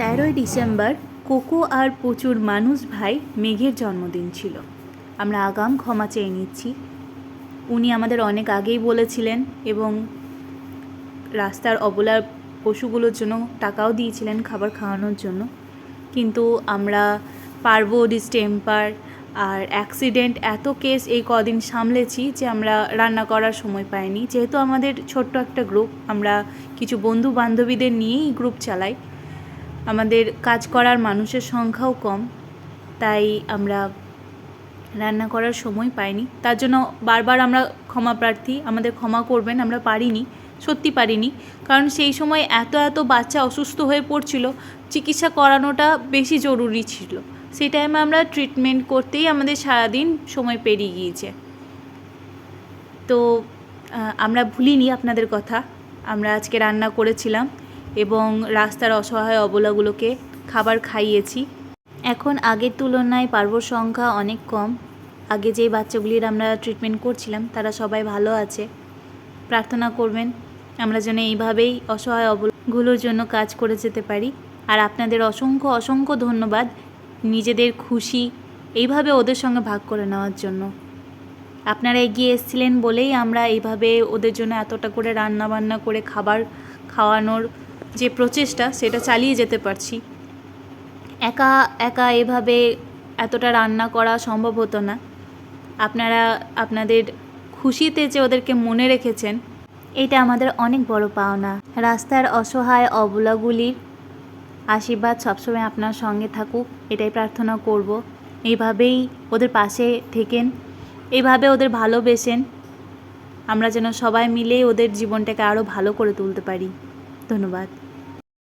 তেরোই December cocoa আর প্রচুর মানুষ ভাই মেঘের জন্মদিন ছিল। আমরা আগাম ক্ষমা চেয়ে নিচ্ছি। উনি আমাদের অনেক আগেই বলেছিলেন এবং রাস্তার অবলার পশুগুলোর জন্য টাকাও দিয়েছিলেন খাবার খাওয়ানোর জন্য। কিন্তু আমরা পারব ডিস্টেম্পার আর অ্যাক্সিডেন্ট এত কেস এই কদিন সামলেছি যে আমরা রান্না করার সময় পাইনি। যেহেতু আমাদের ছোট্ট একটা গ্রুপ, আমরা কিছু বন্ধু বান্ধবীদের নিয়েই গ্রুপ চালাই। আমাদের কাজ করার মানুষের সংখ্যাও কম, তাই আমরা রান্না করার সময় পাইনি। তার জন্য বারবার আমরা ক্ষমা প্রার্থী, আমাদের ক্ষমা করবেন, আমরা পারিনি, সত্যি পারিনি। কারণ সেই সময় এত এত বাচ্চা অসুস্থ হয়ে পড়ছিল, চিকিৎসা করানোটা বেশি জরুরি ছিল। সেই টাইমে আমরা ট্রিটমেন্ট করতেই আমাদের সারাদিন সময় পেরিয়ে গিয়েছে। তো আমরা ভুলিনি আপনাদের কথা, আমরা আজকে রান্না করেছিলাম। এবং রাস্তার অসহায় অবলাগুলোকে খাবার খাইয়েছি। এখন আগের তুলনায় পার্বর সংখ্যা অনেক কম। আগে যেই বাচ্চাগুলির আমরা ট্রিটমেন্ট করছিলাম, তারা সবাই ভালো আছে। প্রার্থনা করবেন, আমরা যেন এইভাবেই অসহায় অবলগুলোর জন্য কাজ করে যেতে পারি। আর আপনাদের অসংখ্য অসংখ্য ধন্যবাদ নিজেদের খুশি, এইভাবে ওদের সঙ্গে ভাগ করে নেওয়ার জন্য। আপনারা এগিয়ে এসেছিলেন বলেই আমরা এইভাবে ওদের জন্য এতটা করে রান্না বান্না করে খাবার খাওয়ানোর যে প্রচেষ্টা, সেটা চালিয়ে যেতে পারছি। একা একা এভাবে এতটা রান্না করা সম্ভব হতো না। আপনারা, আপনাদের খুশিতে যে ওদেরকে মনে রেখেছেন, এটা আমাদের অনেক বড় পাওনা। রাস্তার অসহায় অবলাগুলির আশীর্বাদ সবসময় আপনার সঙ্গে থাকুক, এটাই প্রার্থনা করব। এইভাবেই ওদের পাশে থেকেন এইভাবে ওদের ভালোবেসেন। আমরা যেন সবাই মিলে ওদের জীবনটাকে আরও ভালো করে তুলতে পারি। ধন্যবাদ।